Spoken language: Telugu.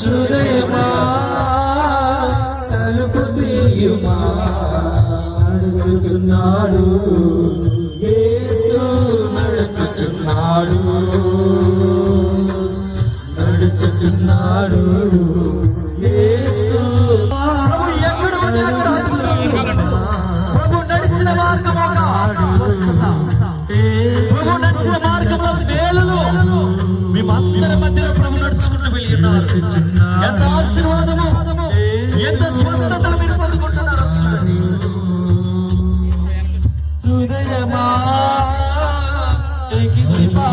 చూడయమా తలుపు తీయుమా నడుచుచున్నాడు. యేసు నడుచుచున్నాడు. నడుచుచున్నాడు. మార్గం ఒక స్వస్థత ప్రభు నడిచిన మార్గంలో తేలులు మేమందరి మధ్యలో ప్రభు నడుచుకుంటూ వెళ్ళినారు ఎంత ఆశీర్వాదము ఎంత స్వస్థతలు మీరు పొందుకుంటున్నారు చూడండి. హృదయమా హృదయమా